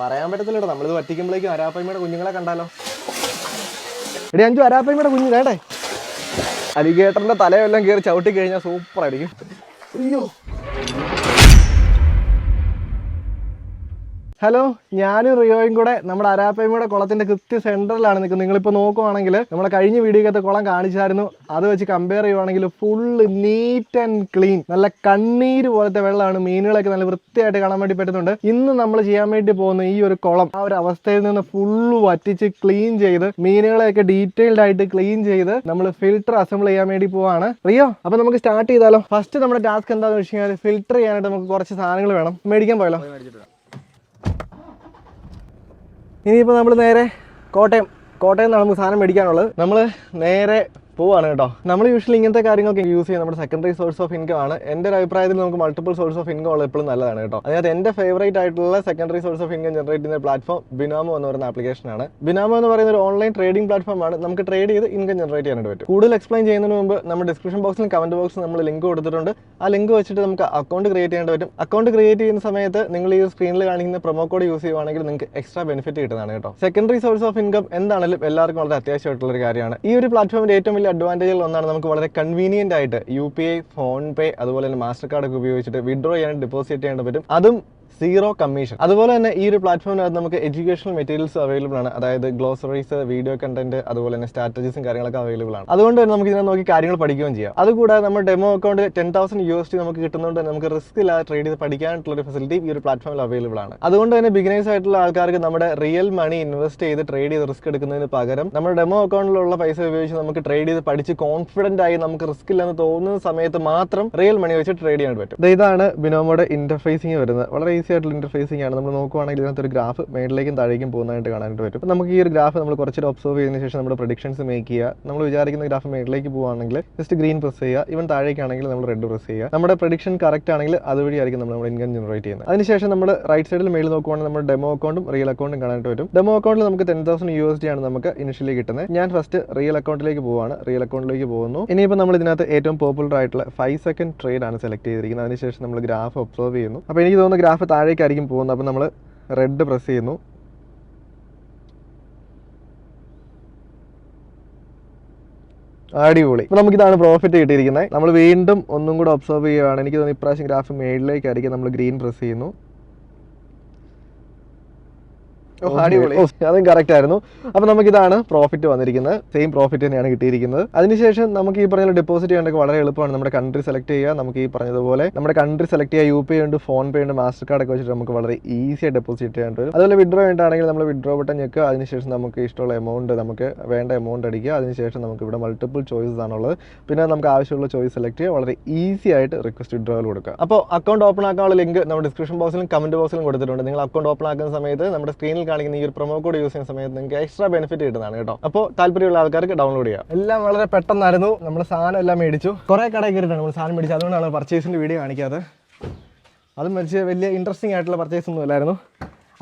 പറയാൻ പറ്റത്തില്ല കേട്ടോ നമ്മളിത് പറ്റിക്കുമ്പോഴേക്കും അരാപ്പയ്മയുടെ കുഞ്ഞുങ്ങളെ കണ്ടാലോ. എടി അഞ്ചു അരാപ്പയ്മയുടെ കുഞ്ഞു വേണ്ടേ? അലിഗേറ്ററിന്റെ തലയെല്ലാം കയറി ചവിട്ടി കഴിഞ്ഞാൽ സൂപ്പർ ആയിരിക്കും അയ്യോ. ഹലോ ഞാനും റിയോയും കൂടെ നമ്മുടെ അരാപ്പയ്മയുടെ കുളത്തിന്റെ കൃത്യ സെന്ററിലാണ് നിൽക്കുന്നത്. നിങ്ങളിപ്പോൾ നോക്കുവാണെങ്കിൽ നമ്മളെ കഴിഞ്ഞ വീഡിയോക്കത്തെ കുളം കാണിച്ചായിരുന്നു. അത് വെച്ച് കമ്പയർ ചെയ്യുവാണെങ്കിൽ ഫുള്ള് നീറ്റ് ആൻഡ് ക്ലീൻ നല്ല കണ്ണീര് പോലത്തെ വെള്ളമാണ് മീനുകളൊക്കെ നല്ല വൃത്തിയായിട്ട് കാണാൻ വേണ്ടി പറ്റുന്നുണ്ട്. ഇന്ന് നമ്മൾ ചെയ്യാൻ വേണ്ടി പോകുന്ന ഈ ഒരു കുളം ആ ഒരു അവസ്ഥയിൽ നിന്ന് ഫുള്ള് വറ്റിച്ച് ക്ലീൻ ചെയ്ത് മീനുകളെയൊക്കെ ഡീറ്റെയിൽഡ് ആയിട്ട് ക്ലീൻ ചെയ്ത് നമ്മൾ ഫിൽറ്റർ അസംബിൾ ചെയ്യാൻ വേണ്ടി പോവാണ്. റിയോ അപ്പൊ നമുക്ക് സ്റ്റാർട്ട് ചെയ്താലോ? ഫസ്റ്റ് നമ്മുടെ ടാസ്ക് എന്താണെന്ന് വെച്ച് കഴിഞ്ഞാൽ ഫിൽറ്റർ ചെയ്യാനായിട്ട് നമുക്ക് കുറച്ച് സാധനങ്ങൾ വേണം. മേടിക്കാൻ പോയാലോ? ഇനിയിപ്പോൾ നമ്മൾ നേരെ കോട്ടയം കോട്ടയം നിന്നാണ് നമുക്ക് സാധനം മേടിക്കാനുള്ളത്. നമ്മൾ നേരെ പോവാണ് കേട്ടോ. നമ്മൾ യൂഷ്വലി ഇങ്ങനത്തെ കാര്യങ്ങളൊക്കെ യൂസ് ചെയ്യുന്നത് നമ്മുടെ സെക്കൻഡറി സോഴ്സ് ഓഫ് ഇൻകം ആണ്. എന്റെ ഒരു അഭിപ്രായത്തിൽ നമുക്ക് മൾട്ടിപ്പിൾ സോഴ്സ് ഓഫ് ഇൻകം ഉള്ള എപ്പോഴും നല്ലതാണ് കേട്ടോ. അതായത് എന്റെ ഫേവറേറ്റ് ആയിട്ടുള്ള secondary source of income generate ചെയ്യുന്ന പ്ലാറ്റ്ഫോം ബിനാമോ എന്ന് പറയുന്ന ആപ്ലിക്കേഷൻ ആണ്. ബിനാമോ എന്ന് പറയുന്ന ഒരു ഓൺലൈൻ ട്രേഡിംഗ് പ്ലാറ്റ്ഫോം ആണ്. നമുക്ക് ട്രേഡ് ചെയ്ത് ഇൻകം ജനറേറ്റ് ചെയ്യാനായിട്ട് പറ്റും. കൂടുതൽ എക്സ്പ്ലെയിൻ ചെയ്യുന്നതിന് മുമ്പ് നമ്മുടെ ഡിസ്ക്രിപ്ഷൻ ബോക്സിലും കമന്റ് ബോക്സിൽ നമ്മൾ ലിങ്ക് കൊടുത്തിട്ടുണ്ട്. ആ ലിങ്ക് വെച്ചിട്ട് നമുക്ക് അക്കൗണ്ട് ക്രിയേറ്റ് ചെയ്യേണ്ടി പറ്റും. അക്കൗണ്ട് ക്രിയേറ്റ് ചെയ്യുന്ന സമയത്ത് നിങ്ങൾ ഈ സ്ക്രീനിൽ കാണിക്കുന്ന പ്രൊമോ കോഡ് യൂസ് ചെയ്യുവാണെങ്കിൽ നിങ്ങൾക്ക് എക്സ്ട്രാ ബെനിഫിറ്റ് കിട്ടുന്നതാണ് കേട്ടോ. സെക്കൻഡറി സോഴ്സ് ഓഫ് ഇൻകം എന്താണെങ്കിലും എല്ലാവർക്കും വളരെ അത്യാവശ്യമായിട്ടുള്ള ഒരു കാര്യമാണ്. ഈ ഒരു പ്ലാറ്റ്ഫോമിന്റെ ഏറ്റവും വലിയ അഡ്വാന്റേജുകൾ ഒന്നാണ് നമുക്ക് വളരെ കൺവീനിയന്റ് ആയിട്ട് U P I PhonePe അതുപോലെ തന്നെ മാസ്റ്റർ കാർഡൊക്കെ ഉപയോഗിച്ചിട്ട് വിഡ്രോ ചെയ്യാൻ ഡെപ്പോസിറ്റ് ചെയ്യാൻ പറ്റും. അതും സീറോ കമ്മീഷൻ അതുപോലെ തന്നെ ഈ ഒരു പ്ലാറ്റ്ഫോമിനകത്ത് നമുക്ക് എഡ്യൂക്കേഷണൽ മെറ്റീരിയൽസ് അവൈലബിൾ ആണ്. അതായത് ഗ്ലോസറീസ് വീഡിയോ കണ്ടന്റ് അതുപോലെ തന്നെ സ്ട്രാറ്റജീസും കാര്യങ്ങളൊക്കെ അവൈലബിൾ ആണ്. അതുകൊണ്ട് തന്നെ നമുക്ക് ഇതിനെ നോക്കി കാര്യങ്ങൾ പഠിക്കുകയും ചെയ്യാം. അതുകൂടാതെ നമ്മുടെ demo account ten thousand U S T നമുക്ക് കിട്ടുന്നതുകൊണ്ട് തന്നെ നമുക്ക് റിസ്ക് ഇല്ലാതെ ട്രേഡ് ചെയ്ത് പഠിക്കാനുള്ള ഒരു ഫെസിലിറ്റി ഈ ഒരു പ്ലാറ്റ്ഫോമിൽ അവൈലബിൾ ആണ്. അതുകൊണ്ട് തന്നെ ബിഗിനേഴ്സ് ആയിട്ടുള്ള ആൾക്കാർക്ക് നമ്മുടെ റിയൽ മണി ഇൻവെസ്റ്റ് ചെയ്ത് ട്രേഡ് ചെയ്ത് റിസ്ക് എടുക്കുന്നതിന് പകരം നമ്മുടെ ഡെമോ അക്കൗണ്ടിലുള്ള പൈസ ഉപയോഗിച്ച് നമുക്ക് ട്രേഡ് ചെയ്ത് പഠിച്ച് കോൺഫിഡന്റ് ആയി നമുക്ക് റിസ്ക് ഇല്ലെന്ന് തോന്നുന്ന സമയത്ത് മാത്രം റിയൽ മണി വെച്ച് ട്രേഡ് ചെയ്യാൻ പറ്റും. ഇതാണ് ബിനോമോടെ ഇന്റർഫേസിങ് വരുന്നത്. വളരെ ഈസി ആയിട്ടുള്ള ഇന്റർഫേസിംഗ് ആണ്. നമ്മൾ നോക്കുവാണെങ്കിൽ ഇതിനകത്ത് ഒരു ഗ്രാഫ് മേളിലേക്കും താഴേക്കും പോകുന്നതായിട്ട് കാണാനായിട്ട് പറ്റും. അപ്പോൾ നമുക്ക് ഈ ഒരു ഗ്രാഫ് നമ്മൾ കുറച്ചൊരു ഒബ്സർവ് ചെയ്തതിന് ശേഷം നമ്മുടെ പ്രഡിക്ഷൻസ് മേക്ക് ചെയ്യുക. നമ്മൾ വിചാരിക്കുന്ന ഗ്രാഫ് മേളിലേക്ക് പോകുകയാണെങ്കിൽ ജസ്റ്റ് ഗ്രീൻ പ്രസ് ചെയ്യുക. ഇവൻ താഴേക്കാണെങ്കിൽ നമ്മൾ റെഡ് പ്രസ് ചെയ്യുക. നമ്മുടെ പ്രഡിക്ഷൻ കറക്റ്റ് ആണെങ്കിൽ അതുവഴിയായിരിക്കും നമ്മൾ നമ്മുടെ ഇൻകം ജനറേറ്റ് ചെയ്യുന്നത്. അതിനുശേഷം നമ്മൾ റൈറ്റ് സൈഡിൽ മേളിൽ നോക്കുവാണെങ്കിൽ നമ്മുടെ ഡെമോ അക്കൗണ്ടും റിയൽ അക്കൗണ്ടും കാണാനായിട്ട് പറ്റും. ഡെമോ അക്കൗണ്ടിൽ നമുക്ക് ten thousand U S D ആണ് നമുക്ക് ഇനിഷ്യലി കിട്ടുന്നത്. ഞാൻ ഫസ്റ്റ് റിയൽ അക്കൗണ്ടിലേക്ക് പോവാണ് റിയൽ അക്കൗണ്ടിലേക്ക് പോകുന്നു. ഇനിയിപ്പോൾ നമ്മൾ ഇതിനകത്ത് ഏറ്റവും പോപ്പുലർ ആയിട്ടുള്ള ഫൈവ് സെക്കൻഡ് ട്രേഡ് ആണ് സെലക്ട് ചെയ്തിരിക്കുന്നത്. അതിനുശേഷം നമ്മൾ ഗ്രാഫ് ഒബ്സർവ് ചെയ്യുന്നു. അപ്പോൾ എനിക്ക് തോന്നുന്നു ഗ്രാഫ് താഴേക്കായിരിക്കും പോകുന്നത്. അപ്പോൾ നമ്മൾ റെഡ് പ്രസ് ചെയ്യുന്നു. അടിപൊളി. അപ്പോൾ നമുക്കിതാണ് പ്രോഫിറ്റ് കിട്ടിയിരിക്കുന്നത്. നമ്മൾ വീണ്ടും ഒന്നും കൂടെ ഒബ്സർവ് ചെയ്യുകയാണ്. എനിക്ക് തോന്നുന്നു ഇപ്രാവശ്യം ഗ്രാഫ് മേളിലേക്കായിരിക്കും നമ്മൾ ഗ്രീൻ പ്രസ് ചെയ്യുന്നു. അതും കറക്റ്റ് ആയിരുന്നു. അപ്പൊ നമുക്ക് ഇതാണ് പ്രോഫിറ്റ് വന്നിരിക്കുന്നത്. സെയിം പ്രോഫിറ്റ് തന്നെയാണ് കിട്ടിയിരിക്കുന്നത്. അതിനുശേഷം നമുക്ക് ഈ പറഞ്ഞ ഡെപ്പോസിറ്റ് ചെയ്യേണ്ടത് വളരെ എളുപ്പമാണ്. നമ്മുടെ കൺട്രി സെലക്ട് ചെയ്യുക. നമുക്ക് ഈ പറഞ്ഞതുപോലെ നമ്മുടെ കൺട്രി സെലക്ട് ചെയ്യുക യു പി ഉണ്ട് ഫോൺ പേ ഉണ്ട് മാസ്റ്റർ കാർഡ് ഒക്കെ വെച്ചിട്ട് നമുക്ക് വളരെ ഈസിയായി ഡെപ്പോസിറ്റ് ചെയ്യാൻ വരും. അതുപോലെ വിഡ്രോ വേണ്ടാണെങ്കിൽ നമ്മൾ വിഡ്രോ ബട്ടൺ ഞെക്കുക. അതിനുശേഷം നമുക്ക് ഇഷ്ടമുള്ള എമൗണ്ട് നമുക്ക് വേണ്ട എമൗണ്ട് അടിക്കുക. അതിനുശേഷം നമുക്ക് ഇവിടെ മൾട്ടിപ്പിൾ ചോയ്സസ് ആണുള്ളത് പിന്നെ നമുക്ക് ആവശ്യമുള്ള ചോയ്സ് സെലക്ട് ചെയ്യുക. വളരെ ഈസി ആയിട്ട് റിക്വസ്റ്റ് വിഡ്രോയിൽ കൊടുക്കുക. അപ്പോൾ അക്കൗണ്ട് ഓപ്പൺ ആക്കാനുള്ള ലിങ്ക് നമ്മുടെ ഡിസ്ക്രിപ്ഷൻ ബോക്സിലും കമന്റ് ബോക്സിലും കൊടുത്തിട്ടുണ്ട്. നിങ്ങൾ അക്കൗണ്ട് ഓപ്പൺ ആക്കുന്ന സമയത്ത് നമ്മുടെ സ്ക്രീനിൽ കാണിക്കുന്ന ഈ ഒരു പ്രൊമോ കോഡ് യൂസ് ചെയ്യുന്ന സമയത്ത് നിങ്ങൾക്ക് എക്സ്ട്രാ ബെനിഫിറ്റ് കിട്ടുന്നതാണ് കേട്ടോ. അപ്പോൾ താല്പര്യമുള്ള ആൾക്കാർക്ക് ഡൗൺലോഡ് ചെയ്യാം. എല്ലാം വളരെ പെട്ടെന്നായിരുന്നു. നമ്മൾ സാധനം എല്ലാം മേടിച്ചു. കുറേ കടയിൽ കയറിയിട്ടാണ് നമ്മൾ സാധനം മേടിച്ചത്. അതുകൊണ്ടാണ് പർച്ചേസിന്റെ വീഡിയോ കാണിക്കാതെ അതും മേടിച്ച് വലിയ ഇൻട്രസ്റ്റിംഗ് ആയിട്ടുള്ള പർച്ചേസ് ഒന്നും ഇല്ലായിരുന്നു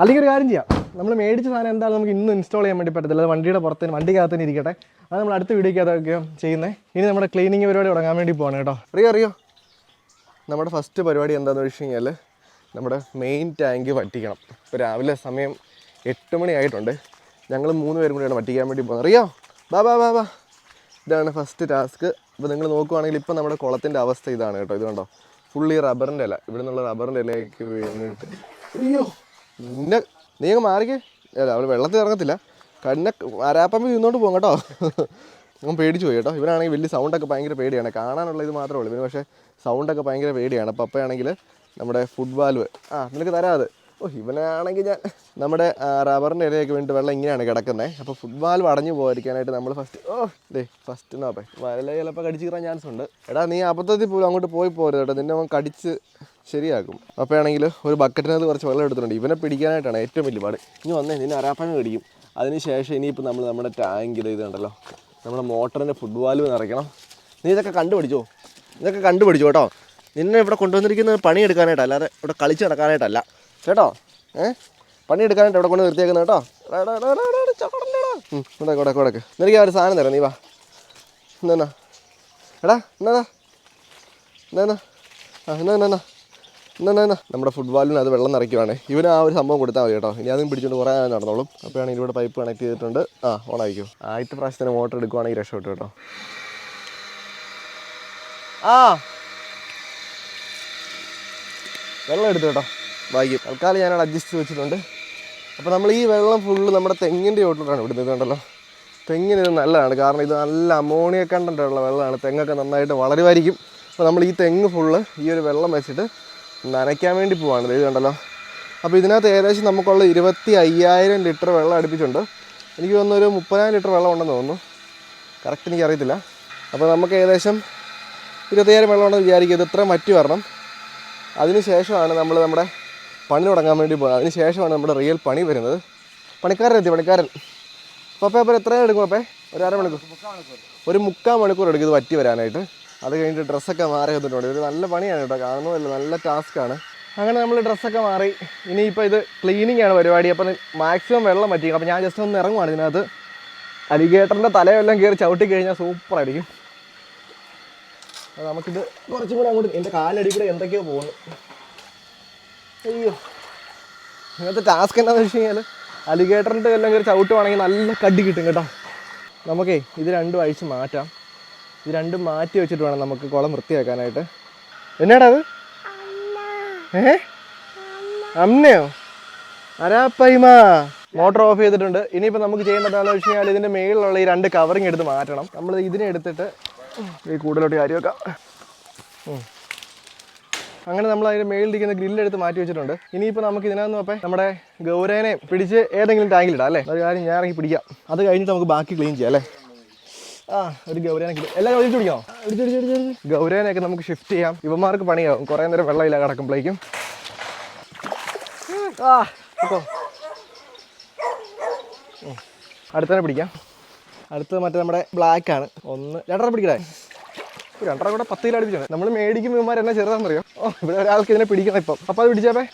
അല്ലെങ്കിൽ ഒരു കാര്യം ചെയ്യാം. നമ്മൾ മേടിച്ച സാധനം എന്തായാലും നമുക്ക് ഇന്ന് ഇൻസ്റ്റാൾ ചെയ്യാൻ വേണ്ടി പറ്റത്തില്ല. അത് വണ്ടിയുടെ പുറത്ത് വണ്ടിക്കകത്ത് തന്നെ ഇരിക്കട്ടെ. അത് നമ്മൾ അടുത്ത വീഡിയോക്കകത്തൊക്കെ ചെയ്യുന്നത് ഇനി നമ്മുടെ ക്ലീനിങ് പരിപാടി തുടങ്ങാൻ വേണ്ടി പോകണം കേട്ടോ. അറിയോ അറിയോ? നമ്മുടെ ഫസ്റ്റ് പരിപാടി എന്താണെന്ന് വെച്ച് കഴിഞ്ഞാൽ നമ്മുടെ മെയിൻ ടാങ്ക് വറ്റിക്കണം. ഇപ്പോൾ രാവിലെ സമയം എട്ട് മണി ആയിട്ടുണ്ട് ഞങ്ങൾ മൂന്ന് പേരും കൂടിയാണ് വട്ടിക്കാൻ വേണ്ടി പോകുന്നത്. അറിയോ? ബാ ബാ ബാ ബാ ഇതാണ് ഫസ്റ്റ് ടാസ്ക് ഇപ്പോൾ നിങ്ങൾ നോക്കുവാണെങ്കിൽ ഇപ്പോൾ നമ്മുടെ കുളത്തിന്റെ അവസ്ഥ ഇതാണ് കേട്ടോ. ഇത് കണ്ടോ? ഫുള്ളി റബ്ബറിന്റെ അല്ല ഇവിടെ നിന്നുള്ള റബ്ബറിന്റെ ഇലയ്ക്ക് വീണിട്ട്. അയ്യോ നിന്നെ നീ അങ്ങ് മാറിക്കേ. അല്ല അവൾ വെള്ളത്തിൽ ഇറങ്ങത്തില്ല. കണ്ണെ അരാപ്പമ്പി നിന്നോണ്ട് പോകും കേട്ടോ. അവൻ പേടിച്ചു പോയി കേട്ടോ. ഇവനാണെങ്കിൽ വലിയ സൗണ്ടൊക്കെ ഭയങ്കര പേടിയാണ്. കാണാനുള്ള ഇത് മാത്രമേ ഉള്ളൂ. ഇവന് പക്ഷേ സൗണ്ടൊക്കെ ഭയങ്കര പേടിയാണ്. പപ്പയാണെങ്കിൽ നമ്മുടെ ഫുട്ബോൾ ആ നിനക്ക് തരാതെ ഓ ഇവനാണെങ്കിൽ ഞാൻ നമ്മുടെ റബ്ബറിന്റെ ഇരയൊക്കെ വേണ്ടിയിട്ട് വെള്ളം ഇങ്ങനെയാണ് കിടക്കുന്നത്. അപ്പോൾ ഫുട്ബോൾ വടഞ്ഞു പോകാതിരിക്കാനായിട്ട് നമ്മൾ ഫസ്റ്റ് ഓ ദേ ഫസ്റ്റ് നോപ്പേ വല ചിലപ്പോൾ കടിച്ച് കയറാൻ ചാൻസ് ഉണ്ട്. എടാ നീ അബദ്ധത്തിൽ പോലും അങ്ങോട്ട് പോയി പോരുത് കേട്ടോ. നിന്നെ അവൻ കടിച്ച് ശരിയാക്കും. അപ്പോൾ ആണെങ്കിൽ ഒരു ബക്കറ്റിനകത്ത് കുറച്ച് വെള്ളം എടുത്തിട്ടുണ്ട്. ഇവനെ പിടിക്കാനായിട്ടാണ് ഏറ്റവും വലിയ പാട്. ഇനി വന്നേ നിന്നെ അരാപ്പന പിടിക്കും അതിനുശേഷം ഇനിയിപ്പോൾ നമ്മൾ നമ്മുടെ ടാങ്കിൽ ഇത് കണ്ടല്ലോ നമ്മുടെ മോട്ടറിന്റെ ഫുട്ബോൾ നിറയ്ക്കണം. നീ ഇതൊക്കെ കണ്ടുപിടിച്ചോ? ഇതൊക്കെ കണ്ടുപിടിച്ചോ കേട്ടോ. നിന്നെ ഇവിടെ കൊണ്ടുവന്നിരിക്കുന്നത് പണിയെടുക്കാനായിട്ടല്ലാതെ ഇവിടെ കളിച്ച് നടക്കാനായിട്ടല്ല. കേട്ടോ? ഏ? പണിയെടുക്കാനായിട്ട് എവിടെ കൊണ്ട് നിർത്തിയേക്കുന്നത് കേട്ടോ. ഉം, ഇവിടെ കൂടെ നിനക്ക് ഒരു സാധനം തരാം നീ വാ. എന്നാ എടാ എന്നാ എന്നാ എന്നാ എന്നാ എന്നാ എന്നാ നമ്മുടെ ഫുട്ബോളിന് അത് വെള്ളം നിറയ്ക്കുവാണ്. ഇവന് ആ ഒരു സംഭവം കൊടുത്താൽ മതി കേട്ടോ. ഇനി അതും പിടിച്ചുകൊണ്ട് കുറേ നടന്നോളും. അപ്പോഴാണ് ഇതിലൂടെ പൈപ്പ് കണക്ട് ചെയ്തിട്ടുണ്ട്. ആ ഓൺ ആയിരിക്കും. ആദ്യത്തെ പ്രാവശ്യത്തിന് മോട്ടർ എടുക്കുവാണെങ്കിൽ രക്ഷപ്പെട്ടു കേട്ടോ. ആ. വെള്ളം എടുത്തു കേട്ടോ. ഭാഗ്യം തൽക്കാലം ഞാനവിടെ അഡ്ജസ്റ്റ് വെച്ചിട്ടുണ്ട്. അപ്പോൾ നമ്മൾ ഈ വെള്ളം ഫുള്ള് നമ്മുടെ തെങ്ങിന്റെ ചോട്ടിലോട്ടാണ് വിടുന്നത് കണ്ടല്ലോ? തെങ്ങിന് ഇത് നല്ലതാണ്. കാരണം ഇത് നല്ല അമോണിയ കണ്ടന്റ് ഉള്ള വെള്ളമാണ്. തെങ്ങൊക്കെ നന്നായിട്ട് വളരുമായിരിക്കും. അപ്പോൾ നമ്മൾ ഈ തെങ്ങ് ഫുള്ള് ഈ ഒരു വെള്ളം വെച്ചിട്ട് നനയ്ക്കാൻ വേണ്ടി പോവാണ്. ഇത് കണ്ടല്ലോ? അപ്പോൾ ഇതിനകത്ത് ഏകദേശം നമുക്കുള്ള ഇരുപത്തി അയ്യായിരം ലിറ്റർ വെള്ളം അടുപ്പിച്ചുണ്ട് എനിക്ക് തോന്നുന്നു ഒരു മുപ്പതിനായിരം ലിറ്റർ വെള്ളം ഉണ്ടെന്ന് തോന്നുന്നു. കറക്റ്റ് എനിക്ക് അറിയത്തില്ല. അപ്പോൾ നമുക്ക് ഏകദേശം ഇരുപത്തയ്യായിരം വെള്ളം ഉണ്ടെന്ന് വിചാരിക്കുക. ഇത് ഇത്രയും മറ്റു വരണം. അതിന് ശേഷമാണ് നമ്മൾ നമ്മുടെ പണി തുടങ്ങാൻ വേണ്ടി പോകുന്നത് അതിന് ശേഷമാണ് നമ്മുടെ റിയൽ പണി വരുന്നത്. പണിക്കാരൻ എത്തി പണിക്കാരൻ. പപ്പേ അപ്പോൾ എത്ര എടുക്കും പപ്പേ? ഒരു അരമണിക്കൂർ ഒരു മുക്കാൽ മണിക്കൂർ എടുക്കും ഇത് വറ്റി വരാനായിട്ട്. അത് കഴിഞ്ഞിട്ട് ഡ്രസ്സൊക്കെ മാറി വന്നിട്ടുണ്ട്. ഒരു നല്ല പണിയാണ് കേട്ടോ. കാണുന്നതല്ല നല്ല ടാസ്ക്കാണ് അങ്ങനെ നമ്മൾ ഡ്രസ്സൊക്കെ മാറി. ഇനിയിപ്പോൾ ഇത് ക്ലീനിങ് ആണ് പരിപാടി. അപ്പം മാക്സിമം വെള്ളം പറ്റി അപ്പോൾ ഞാൻ ജസ്റ്റ് ഒന്ന് ഇറങ്ങുവാണ് ഇതിനകത്ത്. അലിഗേറ്ററിന്റെ തലയെല്ലാം കയറി ചവിട്ടി കഴിഞ്ഞാൽ സൂപ്പറായിരിക്കും നമുക്കിത് കുറച്ചും കൂടെ അങ്ങോട്ട് എന്റെ കാലടി കൂടെ എന്തൊക്കെയോ പോകുന്നു അയ്യോ. ഇങ്ങനത്തെ ടാസ്ക് എന്താണെന്ന് വെച്ച് കഴിഞ്ഞാൽ അലിഗേറ്ററിന്റെ എല്ലാം കയറി ചവിട്ടുവാണെങ്കിൽ നല്ല കടി കിട്ടും കേട്ടോ. നമുക്കേ ഇത് രണ്ടും അഴിച്ച് മാറ്റാം. ഇത് രണ്ടും മാറ്റി വെച്ചിട്ട് വേണം നമുക്ക് കുളം വൃത്തിയാക്കാനായിട്ട്. എന്നാടാ അത്? ഏ അമ്മയോ? അരാപ്പൈമ. മോട്ടർ ഓഫ് ചെയ്തിട്ടുണ്ട്. ഇനിയിപ്പോൾ നമുക്ക് ചെയ്യേണ്ട എന്താണെന്ന് വെച്ച് കഴിഞ്ഞാൽ ഇതിന്റെ മേളിലുള്ള ഈ രണ്ട് കവറിങ് എടുത്ത് മാറ്റണം. നമ്മൾ ഇതിനെ എടുത്തിട്ട് ഈ കൂടുതലോട്ട് കാര്യം വെക്കാം. അങ്ങനെ നമ്മൾ അതിന്റെ മേളിലിരിക്കുന്ന ഗ്രില്ലെടുത്ത് മാറ്റി വെച്ചിട്ടുണ്ട്. ഇനിയിപ്പോൾ നമുക്ക് ഇതിനകത്ത് അപ്പം നമ്മുടെ ഗൗരവനെ പിടിച്ച് ഏതെങ്കിലും ടാങ്കിലിടാം അല്ലേ? ഒരു കാര്യം ഞാൻ ഇറങ്ങി പിടിക്കാം. അത് കഴിഞ്ഞിട്ട് നമുക്ക് ബാക്കി ക്ലീൻ ചെയ്യാം അല്ലേ? ആ ഒരു ഗൗരവനെ കിട്ടും. എല്ലാം ഒഴിച്ചു പിടിക്കാം ഒഴിച്ചു നമുക്ക് ഷിഫ്റ്റ് ചെയ്യാം. ഇവന്മാർക്ക് പണിയാവും. കുറേ നേരം വെള്ളമില്ല കിടക്കുമ്പോഴേക്കും. ആ കേട്ടോ അടുത്തന്നെ പിടിക്കാം. അടുത്തത് മറ്റേ നമ്മുടെ ബ്ലാക്ക് ആണ്. ഒന്ന് രണ്ടെണ്ണം പിടിക്കണേ രണ്ടര കൂടെ പത്ത് കിലോ അടിപ്പിച്ചാണ്. നമ്മൾ മേടിക്കുമ്പോൾ ഇവന്മാർ എന്നെ ചെറുതാണെന്നറിയോ? ഓ ഇവിടെ ഒരാൾക്ക് ഇതിനെ പിടിക്കണം ഇപ്പം. അപ്പം അത് പിടിച്ചേപ്പേ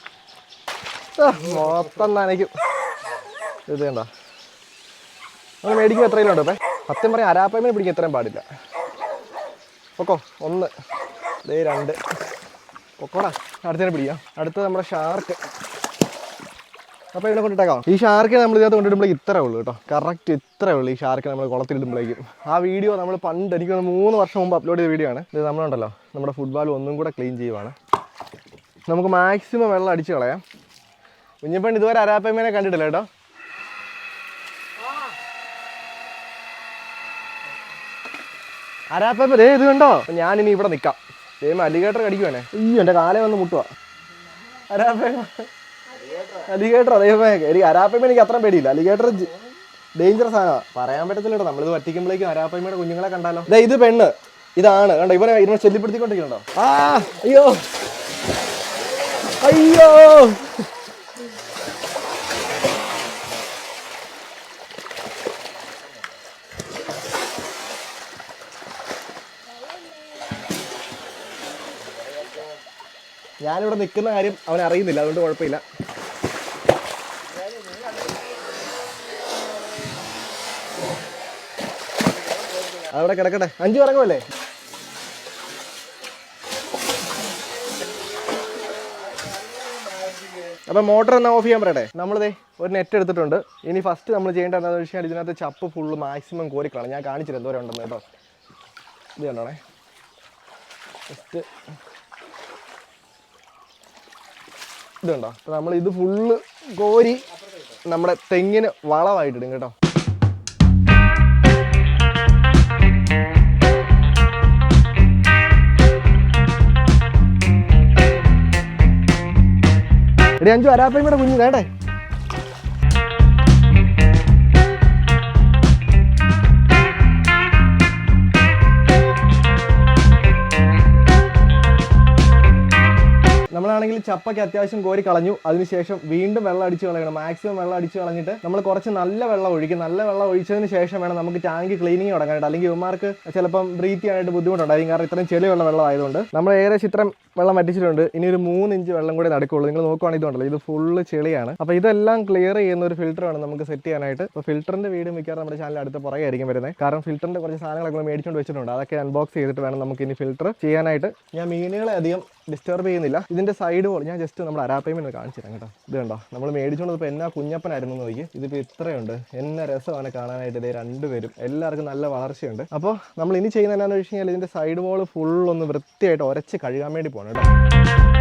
മൊത്തം നനയ്ക്കും. ഇത് വേണ്ട നമ്മൾ മേടിക്കുമ്പോൾ എത്ര കിലോ ഉണ്ടോ സത്യം പറയാം അരാപ്പയ്മനെ പിടിക്കാൻ എത്രയും പാടില്ല. പൊക്കോ ഒന്ന്. ദേ രണ്ട്. പൊക്കോടാ അടുത്തതിനെ പിടിക്കാം. അടുത്തത് നമ്മുടെ ഷാർക്ക്. അപ്പോൾ ഇവിടെ കൊണ്ടിട്ടേക്കാം. ഈ ഷാർക്കിനെ നമ്മൾ ഇതിനകത്ത് കൊണ്ടിടുമ്പോൾ ഇത്രേ ഉള്ളൂ കേട്ടോ. കറക്റ്റ് ഇത്രേ ഉള്ളൂ ഈ ഷാർക്ക് നമ്മൾ കുളത്തിലിടുമ്പോഴേക്കും ആ വീഡിയോ നമ്മൾ പണ്ട് എനിക്ക് മൂന്ന് വർഷം മുമ്പ് അപ്ലോഡ് ചെയ്ത വീഡിയോ ആണ്. ഇത് നമ്മളുണ്ടല്ലോ. നമ്മുടെ ഫുട്ബോൾ ഒന്നും കൂടെ ക്ലീൻ ചെയ്യുവാണ്. നമുക്ക് മാക്സിമം വെള്ളം അടിച്ച് കളയാം. കുഞ്ഞപ്പൻ ഇതുവരെ അരാപ്പമ്മേനെ കണ്ടിട്ടില്ല കേട്ടോ. അരാപ്പമ്മ ദേ ഇത് കണ്ടോ? ഞാനിനി ഇവിടെ നിൽക്കാം ദേ അലിഗേറ്റർ കടിക്കുവാനേ അയ്യോ എന്റെ കാലേ വന്ന് മുട്ടുവാ. അരാപ്പമ്മ. അലിഗേറ്റർ അതേപോലെ എനിക്ക് അരാപ്പയ്മ എനിക്ക് അത്ര പേടിയില്ല. അലിഗേറ്റർ ഡേഞ്ചറസ് ആണ് പറയാൻ പറ്റത്തില്ല കേട്ടോ നമ്മളിത് പറ്റിക്കുമ്പോഴേക്കും അരാപ്പയ്മയുടെ കുഞ്ഞുങ്ങളെ കണ്ടാലോ. ദേ ഇത് പെണ്ണ്. ഇതാണ്. കണ്ടോ ഇവനെ ഇവനെ ചെല്ലിപ്പെടുത്തിക്കൊണ്ടിരിക്കണ്ടോ ആ അയ്യോ. അയ്യോ. ഞാനിവിടെ നിൽക്കുന്ന കാര്യം അവൻ അറിയുന്നില്ല അതുകൊണ്ട് കുഴപ്പമില്ല. അവിടെ കിടക്കട്ടെ. അഞ്ചു ഇറങ്ങുമല്ലേ അപ്പോൾ മോട്ടർ എന്നാ ഓഫ് ചെയ്യാൻ പറയട്ടെ? നമ്മളിതേ ഒരു നെറ്റ് എടുത്തിട്ടുണ്ട്. ഇനി ഫസ്റ്റ് നമ്മൾ ചെയ്യേണ്ട എന്താണെന്ന് വെച്ചാൽ ഇതിനകത്ത് ചപ്പ് ഫുള്ള് മാക്സിമം കോരിക്കളാണ്. ഞാൻ കാണിച്ചില്ല എന്തോരം ഉണ്ടെന്ന് കേട്ടോ. ഇത് കണ്ടോണേ. ഫസ്റ്റ് ഇതുണ്ടോ അപ്പോൾ നമ്മൾ ഇത് ഫുള്ള് കോരി നമ്മുടെ തെങ്ങിന് വളമായിട്ടിടും കേട്ടോ. എടി അഞ്ചു വരാപ്പയും കൂടെ കുഞ്ഞു വേണ്ടേ? നമ്മളാണെങ്കിൽ ചപ്പയ്ക്ക് അത്യാവശ്യം കോരി കളഞ്ഞു. അതിനുശേഷം വീണ്ടും വെള്ളം അടിച്ച് കളയണം. മാക്സിമം വെള്ളം അടിച്ച് കളഞ്ഞിട്ട് നമ്മൾ കുറച്ച് നല്ല വെള്ളം ഒഴിക്കും. നല്ല വെള്ളം ഒഴിച്ചതിന് ശേഷം വേണം നമുക്ക് ടാങ്ക് ക്ലീനിങ് തുടങ്ങാനായിട്ട്. അല്ലെങ്കിൽ ഇവന്മാർക്ക് ചിലപ്പം ബ്രീത്തി ആയിട്ട് ബുദ്ധിമുട്ടുണ്ടായിരിക്കും കാരണം ഇത്രയും ചെളിയുള്ള വെള്ളം ആയതുകൊണ്ട്. നമ്മൾ ഏകദേശം ഇത്രയും വെള്ളം വറ്റിച്ചിട്ടുണ്ട്. ഇനി ഒരു മൂന്ന് ഇഞ്ച് വെള്ളം കൂടി നടക്കുകയുള്ളൂ നിങ്ങൾ നോക്കുവാണെങ്കിൽ ഇതുണ്ടല്ലോ. ഇത് ഫുള്ള് ചെളിയാണ്. അപ്പോൾ ഇതെല്ലാം ക്ലിയർ ചെയ്യുന്ന ഒരു ഫിൽറ്റർ ആണ് നമുക്ക് സെറ്റ് ചെയ്യാനായിട്ട്. അപ്പോൾ ഫിൽറ്ററിന്റെ വീഡിയോ മിക്കവാറും നമ്മുടെ ചാനൽ അടുത്ത് പുറകെ ആയിരിക്കും വരുന്നത്. കാരണം ഫിൽറ്ററിന്റെ കുറച്ച് സാധനങ്ങളൊക്കെ മേടിച്ചുകൊണ്ട് വെച്ചിട്ടുണ്ട്. അതൊക്കെ അൺബോക്സ് ചെയ്തിട്ട് വേണം നമുക്ക് ഇനി ഫിൽറ്റർ ചെയ്യാനായിട്ട്. ഞാൻ മീനുകളെ അധികം ഡിസ്റ്റർബ് ചെയ്യുന്നില്ല. ഇതിന്റെ സൈഡ് പോലെ ഞാൻ ജസ്റ്റ് നമ്മുടെ അരാപ്പയ്മെന്ന് കാണിച്ചു തരാം കേട്ടോ. ഇത് കണ്ടോ? നമ്മൾ മേടിച്ചുകൊണ്ട് ഇപ്പോൾ എന്നാ കുഞ്ഞപ്പനായിരുന്നു നോക്കി ഇതിപ്പോ ഇത്രയുണ്ട്. എന്നെ രസമാണ് കാണാനായിട്ട് ഇതേ രണ്ടുപേരും. എല്ലാവർക്കും നല്ല വളർച്ചയുണ്ട്. അപ്പോൾ നമ്മൾ ഇനി ചെയ്യുന്ന എന്താണെന്ന് വെച്ച് കഴിഞ്ഞാൽ ഇതിന്റെ സൈഡ് വോൾ ഫുൾ ഒന്ന് വൃത്തിയായിട്ട് ഉരച്ച് കഴുകാൻ വേണ്ടി പോകണം കേട്ടോ.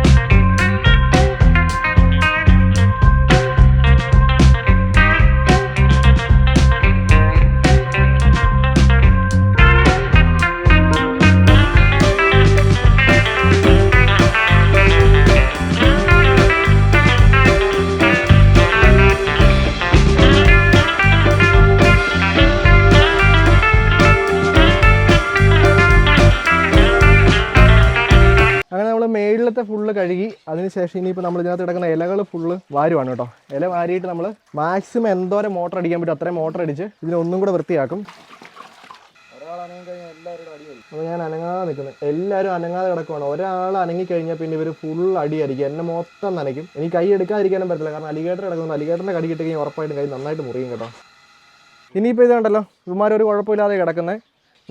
നമ്മൾ മേളിലത്തെ ഫുള്ള് കഴുകി അതിനുശേഷം ഇനിയിപ്പോൾ നമ്മൾ ഇതിനകത്ത് കിടക്കുന്ന ഇലകൾ ഫുള്ള് വാരുവാണ് കേട്ടോ. ഇല വാരിയിട്ട് നമ്മൾ മാക്സിമം എന്തോരം മോട്ടർ അടിക്കാൻ പറ്റും അത്രയും മോട്ടർ അടിച്ച് ഇതിനൊന്നും കൂടെ വൃത്തിയാക്കും. അപ്പോൾ ഞാൻ അനങ്ങാതെ നിൽക്കുന്നത് എല്ലാവരും അനങ്ങാതെ കിടക്കുവാണ്. ഒരാൾ അനങ്ങി കഴിഞ്ഞാൽ പിന്നെ ഇവർ ഫുൾ അടിയായിരിക്കും. എന്നെ മൊത്തം നനയ്ക്കും. എനിക്ക് കൈ എടുക്കാതിരിക്കാനും പറ്റില്ല കാരണം അലിഗേറ്റർ കിടക്കുന്നത് അലിഗേറ്ററിന്റെ കടി കിട്ടി കഴിഞ്ഞാൽ ഉറപ്പായിട്ടും കൈ നന്നായിട്ട് മുറിയും കേട്ടോ. ഇനിയിപ്പോൾ ഇത് കണ്ടല്ലോ ഇവന്മാരൊരു കുഴപ്പമില്ലാതെ കിടക്കുന്നത്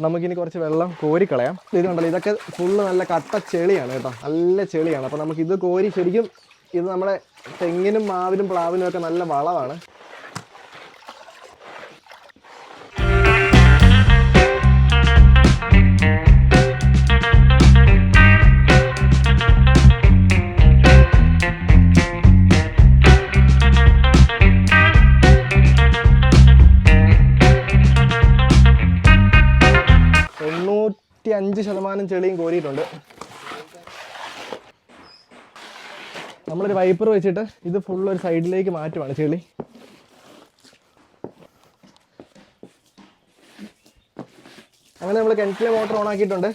നമുക്കിനി കുറച്ച് വെള്ളം കോരിക്കളയാം. ഇത് കണ്ടല്ലോ ഇതൊക്കെ ഫുള്ള് നല്ല കട്ട ചെളിയാണ് കേട്ടോ. നല്ല ചെളിയാണ്. അപ്പോൾ നമുക്ക് ഇത് കോരി ശരിക്കും ഇത് നമ്മുടെ തെങ്ങിനും മാവിനും പ്ലാവിനും ഒക്കെ നല്ല വളമാണ്. തൊണ്ണൂറ്റി അഞ്ച് ശതമാനം ചെളിയും കോരിയിട്ടുണ്ട്. നമ്മളൊരു വൈപ്പർ വെച്ചിട്ട് ഇത് ഫുൾ ഒരു സൈഡിലേക്ക് മാറ്റുവാണ് ചെളി. അങ്ങനെ നമ്മൾ കിണറ്റിലെ മോട്ടർ ഓൺ ആക്കിയിട്ടുണ്ട്.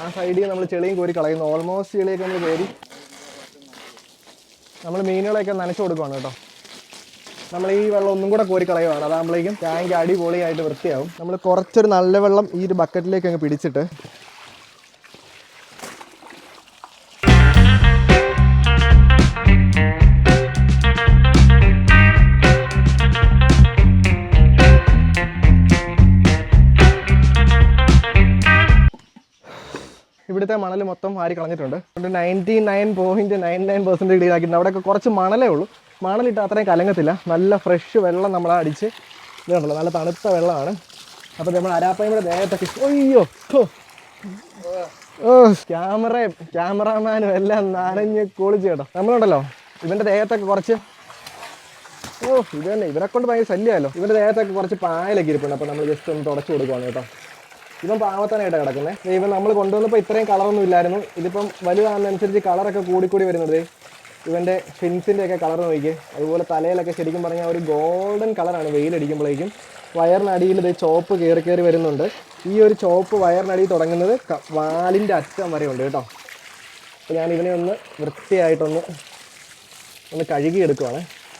ആ സൈഡിൽ നമ്മൾ ചെളിയും കോരി കളയുന്നു. ഓൾമോസ്റ്റ് ചെളിയൊക്കെ നമ്മൾ കോരി നമ്മൾ മീനുകളെയൊക്കെ നനച്ചു കൊടുക്കുവാണ് കേട്ടോ. നമ്മൾ ഈ വെള്ളം ഒന്നും കൂടെ കോരി കളയുവാണ്. അതാകുമ്പോഴേക്കും ടാങ്ക് അടിപൊളിയായിട്ട് വൃത്തിയാവും. നമ്മൾ കുറച്ചൊരു നല്ല വെള്ളം ഈ ഒരു ബക്കറ്റിലേക്ക് അങ്ങ് പിടിച്ചിട്ട് ഇവിടുത്തെ മണൽ മൊത്തം വാരി കളഞ്ഞിട്ടുണ്ട്. Ninety nine point nine nine percent ആക്കിയിട്ടുണ്ട് അവിടെയൊക്കെ കുറച്ച് മണലേ ഉള്ളൂ. മണലിട്ട് അത്രയും കലങ്ങത്തില്ല. നല്ല ഫ്രഷ് വെള്ളം നമ്മൾ അടിച്ച് ഇതുണ്ടല്ലോ നല്ല തണുത്ത വെള്ളമാണ്. അപ്പോൾ നമ്മൾ അരാപ്പയുടെ ദേഹത്തൊക്കെ അയ്യോ ഓ ക്യാമറ ക്യാമറാമാനും എല്ലാം നനഞ്ഞ് കുളിച്ച് കേട്ടോ. നമ്മളുണ്ടല്ലോ ഇവന്റെ ദേഹത്തൊക്കെ കുറച്ച് ഓ ഇത് തന്നെ ഇവരെ കൊണ്ട് ഭയങ്കര ശല്യമല്ലോ ഇവന്റെ ദേഹത്തൊക്കെ കുറച്ച് പായലൊക്കെ ഇരിപ്പുണ്ട്. അപ്പോൾ നമ്മൾ ജസ്റ്റ് ഒന്ന് തുടച്ചു കൊടുക്കുവാണ് കേട്ടോ. ഇവൻ പാവത്തനായിട്ടാണ് കിടക്കുന്നത് ഇവൻ നമ്മൾ കൊണ്ടുവന്നപ്പോൾ ഇത്രയും കളറൊന്നും ഇല്ലായിരുന്നു. ഇതിപ്പം വലുതാകുന്നതനുസരിച്ച് കളറൊക്കെ കൂടിക്കൂടി വരുന്നത് ഇവന്റെ ഫിൻസിന്റെ ഒക്കെ കളർ നോക്കി അതുപോലെ തലയിലൊക്കെ ശരിക്കും പറഞ്ഞാൽ ഒരു ഗോൾഡൻ കളറാണ് വെയിലടിക്കുമ്പോഴേക്കും. വയറിനടിയിൽ ഇത് ചോപ്പ് കയറി കയറി വരുന്നുണ്ട്. ഈ ഒരു ചോപ്പ് വയറിനടിയിൽ തുടങ്ങുന്നത് വാലിന്റെ അറ്റം വരെ ഉണ്ട് കേട്ടോ. അപ്പോൾ ഞാൻ ഇവനെ ഒന്ന് വൃത്തിയായിട്ടൊന്ന് ഒന്ന് കഴുകി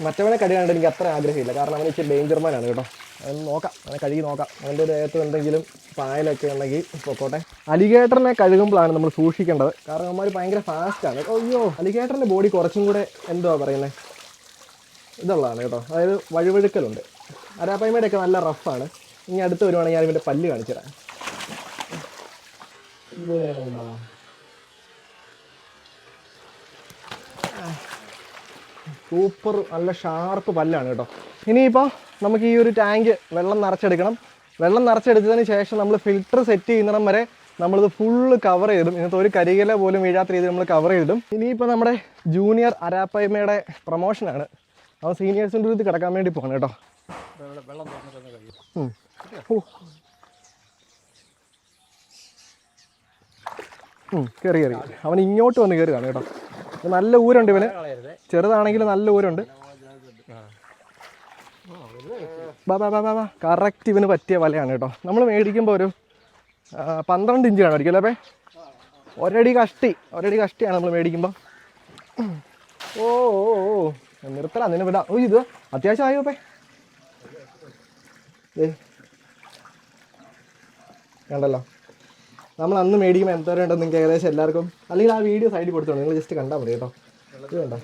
മറ്റവനെ കഴുകാണ്ട് എനിക്ക് അത്ര ആഗ്രഹമില്ല. കാരണം അവൻ ഇച്ചിരി ഡേഞ്ചർമാനാണ് കേട്ടോ. അതൊന്ന് നോക്കാം. അവനെ കഴുകി നോക്കാം. അവന്റെ ദേഹത്ത് എന്തെങ്കിലും പായലൊക്കെ ഉണ്ടെങ്കിൽ പൊക്കോട്ടെ. അലിഗേറ്ററിനെ കഴുകുമ്പോഴാണ് നമ്മൾ സൂക്ഷിക്കേണ്ടത്. കാരണം അവന്മാർ ഭയങ്കര ഫാസ്റ്റാണ് അയ്യോ അലിഗേറ്ററിന്റെ ബോഡി കുറച്ചും കൂടെ എന്തുവാ പറയുന്നത് ഇതുള്ളതാണ് കേട്ടോ. അതായത് വഴുവഴുക്കലുണ്ട്. അരാപ്പായ്മയുടെ ഒക്കെ നല്ല റഫാണ് ഇനി അടുത്ത് വരുവാണെങ്കിൽ ഞാൻ ഇവന്റെ പല്ല് കാണിച്ചു തരാം ഇത് വേണോ? സൂപ്പർ നല്ല ഷാർപ്പ് പല്ലാണ് കേട്ടോ. ഇനിയിപ്പോൾ നമുക്ക് ഈ ഒരു ടാങ്ക് വെള്ളം നിറച്ചെടുക്കണം. വെള്ളം നിറച്ചെടുത്തതിന് ശേഷം നമ്മൾ ഫിൽറ്റർ സെറ്റ് ചെയ്യുന്നിടം വരെ നമ്മളിത് ഫുള്ള് കവർ ചെയ്തിടും. ഇന്നത്തെ ഒരു കരികില പോലും വീഴാത്ത രീതിയിൽ നമ്മൾ കവർ ചെയ്തിടും. ഇനിയിപ്പോൾ നമ്മുടെ ജൂനിയർ അരാപ്പയ്മയുടെ പ്രൊമോഷനാണ് അവൻ സീനിയേഴ്സിന്റെ ഒരു ഇത് കിടക്കാൻ വേണ്ടി പോകണം കേട്ടോ. ഓ. ഉം, കയറി കയറി അവൻ ഇങ്ങോട്ട് വന്ന് കയറുകയാണ് കേട്ടോ. നല്ല ഊരുണ്ട് ഇവന്. ചെറുതാണെങ്കിൽ നല്ല ഊരുണ്ട്. കറക്റ്റ് ഇവന് പറ്റിയ വലയാണ് കേട്ടോ. നമ്മൾ മേടിക്കുമ്പോൾ ഒരു പന്ത്രണ്ട് ഇഞ്ച് കാണും അല്ലേ ഒരടി കഷ്ടി ഒരടി കഷ്ടിയാണ് നമ്മൾ മേടിക്കുമ്പോൾ ഓ ഓ ഓ നിർത്തല നിന്നെ വിടാം. ഓ ഇത് അത്യാവശ്യം ആയോ അപ്പേ? കണ്ടല്ലോ. നമ്മൾ അന്ന് മേടിക്കുമ്പോൾ എന്തോരം ഉണ്ടെന്ന് നിങ്ങൾക്ക് ഏകദേശം എല്ലാവർക്കും? അല്ലെങ്കിൽ ആ വീഡിയോ സൈഡിൽ കൊടുത്തോളൂ. നിങ്ങൾ ജസ്റ്റ് കണ്ടാൽ മതി കേട്ടോ. ഇത് കണ്ടോ?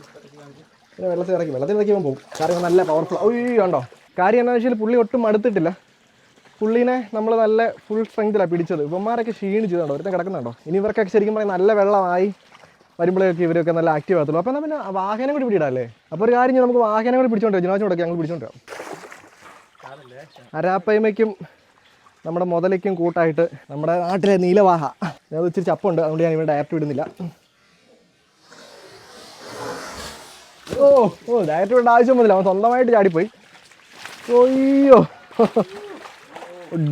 പിന്നെ വെള്ളത്തിൽ ഇറക്കി വെള്ളത്തിൽ ഇറക്കിയപ്പോൾ പോകും. കാരണം നല്ല പവർഫുൾ ഒയ്യോ ഉണ്ടോ കാര്യം എന്താണെന്ന് വെച്ചാൽ പുള്ളി ഒട്ടും മടുത്തിട്ടില്ല. പുള്ളിനെ നമ്മൾ നല്ല ഫുൾ സ്ട്രെങ്തിലാണ് പിടിച്ചത്. ഇവന്മാരൊക്കെ ക്ഷീണിച്ചതുണ്ടോ ഒരുത്തൻ കിടക്കുന്നുണ്ടോ? ഇനി ഇവർക്കൊക്കെ ശരിക്കും പറഞ്ഞാൽ നല്ല വെള്ളമായി വരുമ്പോഴേക്ക് ഇവരൊക്കെ നല്ല ആക്റ്റീവ് ആകത്തുള്ളൂ. അപ്പോൾ എന്നാൽ പിന്നെ വാഹനം കൂടി പിടിയിടാല്ലേ? അപ്പോൾ ഒരു കാര്യം നമുക്ക് വാഹനം കൂടി പിടിച്ചോണ്ടോ ജിനാശം കൊടുക്കാം ഞങ്ങൾ പിടിച്ചോണ്ടോ. അരാപ്പയ്മയ്ക്കും നമ്മുടെ മുതലയ്ക്കും കൂട്ടായിട്ട് നമ്മുടെ നാട്ടിലെ നീലവാഹ. ഞാൻ ഇച്ചിരി ചപ്പുണ്ട് അതുകൊണ്ട് ഞാൻ ഇവിടെ ഡയറക്റ്റ് വിടുന്നില്ല ഓ ഓ ഡയറക്റ്റ് വിടേണ്ട ആവശ്യം വന്നില്ല. അവൻ സ്വന്തമായിട്ട് ചാടിപ്പോയി. ഓയ്യോ.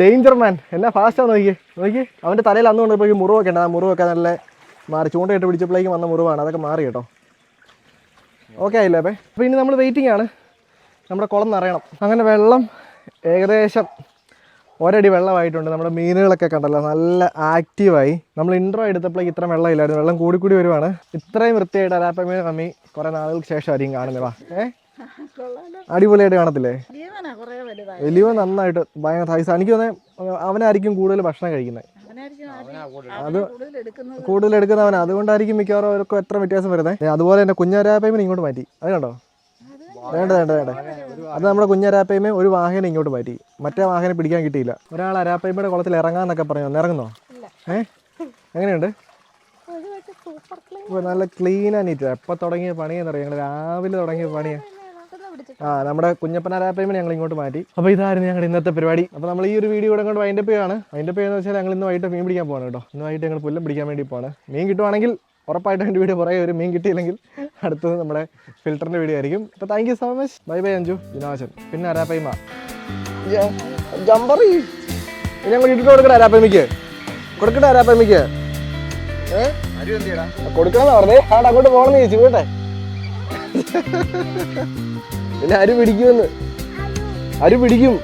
ഡേഞ്ചർ മാൻ എന്നാ ഫാസ്റ്റാണ് നോക്കി നോക്കി അവന്റെ തലയിൽ അന്ന് കൊണ്ടുപോയി മുറിവൊക്കെ ഉണ്ട്. ആ മുറിവൊക്കെ നല്ല മാറി ചൂണ്ടയിട്ട് പിടിച്ചപ്പോഴേക്കും വന്ന മുറിവാണ്. അതൊക്കെ മാറി കേട്ടോ. ഓക്കെ ആയില്ലേ അപ്പം? അപ്പോൾ ഇനി നമ്മൾ വെയിറ്റിംഗ് ആണ്. നമ്മുടെ കുളം നിറയണം. അങ്ങനെ വെള്ളം ഏകദേശം ഒരടി വെള്ളമായിട്ടുണ്ട്. നമ്മുടെ മീനുകളൊക്കെ കണ്ടല്ലോ നല്ല ആക്റ്റീവായി. നമ്മൾ ഇൻട്രോ എടുത്തപ്പോഴേക്ക് ഇത്ര വെള്ളമില്ലായിരുന്നു. വെള്ളം കൂടി കൂടി വരുവാണ്. ഇത്രയും വൃത്തിയായിട്ട് അരാപ്പമീൻ മമ്മി കുറേ നാളുകൾക്ക് ശേഷമായിരിക്കും കാണുന്നത്. വാ ഏ? അടിപൊളിയായിട്ട് കാണത്തില്ലേ? ജീവനാ കുറേ വലുതായി. വലിയ നന്നായിട്ട് ഭയങ്കര സൈസ് എനിക്ക് തോന്നുന്നത് അവനായിരിക്കും കൂടുതൽ ഭക്ഷണം കഴിക്കുന്നത്. അത് കൂടുതൽ എടുക്കുന്നവനാണ് കൂടുതൽ എടുക്കുന്നവൻ അതുകൊണ്ടായിരിക്കും മിക്കവാറും അവർക്ക് എത്ര വ്യത്യാസം വരുന്നത്. അതുപോലെ തന്നെ കുഞ്ഞരാപ്പയ്മനെ ഇങ്ങോട്ട് മാറ്റി. അത് കണ്ടോ? വേണ്ട വേണ്ട വേണ്ട. അത് നമ്മുടെ കുഞ്ഞരാപ്പയ്മ ഒരു വാഹനം ഇങ്ങോട്ട് മാറ്റി. മറ്റേ വാഹനം പിടിക്കാൻ കിട്ടിയില്ല. ഒരാൾ അരാപ്പയ്മയുടെ കുളത്തിൽ ഇറങ്ങാന്നൊക്കെ പറഞ്ഞു? ഇറങ്ങുന്നോ ഏ? എങ്ങനെയുണ്ട്? നല്ല ക്ലീൻ ആൻഡ് എപ്പൊ എപ്പോൾ തുടങ്ങിയ പണിയെന്നറിയാം? ഞങ്ങൾ രാവിലെ തുടങ്ങിയ പണിയാണ് ആ നമ്മുടെ കുഞ്ഞപ്പനാരാപ്പയ്മനെ ഞങ്ങൾ ഇങ്ങോട്ട് മാറ്റി. അപ്പോൾ ഇതായിരുന്നു ഞങ്ങളുടെ ഇന്നത്തെ പരിപാടി. അപ്പോൾ നമ്മൾ ഈ ഒരു വീഡിയോ കൂടെ കൊണ്ട് വൈൻഡപ്പ് ചെയ്യാണ് വൈൻഡപ്പ് ചെയ്യുന്ന വെച്ചാൽ ഞങ്ങൾ ഇന്ന് വൈകിട്ട് മീൻ പിടിക്കാൻ പോകണം കേട്ടോ. ഇന്ന് വൈകിട്ട് ഞങ്ങൾ പുല്ലം പിടിക്കാൻ വേണ്ടി പോകണം മീൻ കിട്ടുവാണെങ്കിൽ ഉറപ്പായിട്ടും എന്റെ വീഡിയോ പുറകെ ഒരു മീൻ കിട്ടിയില്ലെങ്കിൽ അടുത്തത് നമ്മുടെ ഫിൽറ്ററിന്റെ വീഡിയോ ആയിരിക്കും. അപ്പോൾ thank you so much bye bye Anju. വിനാശൻ. പിന്നെ അരാപ്പയ്മ. ജമ്പറി ഞങ്ങൾ ഇട്ടിട്ട് കൊടുക്കണം അരാപ്പയ്മയ്ക്ക്. കൊടുക്കട്ടെ അരാപ്പയ്മയ്ക്ക്. ഏ? കൊടുക്കണം പറഞ്ഞേ. ആടെ അങ്ങോട്ട് പോകണമെന്ന് ചോദിച്ചു കേട്ടെ. പിന്നെ അരി പിടിക്കുമെന്ന്. അരി പിടിക്കും.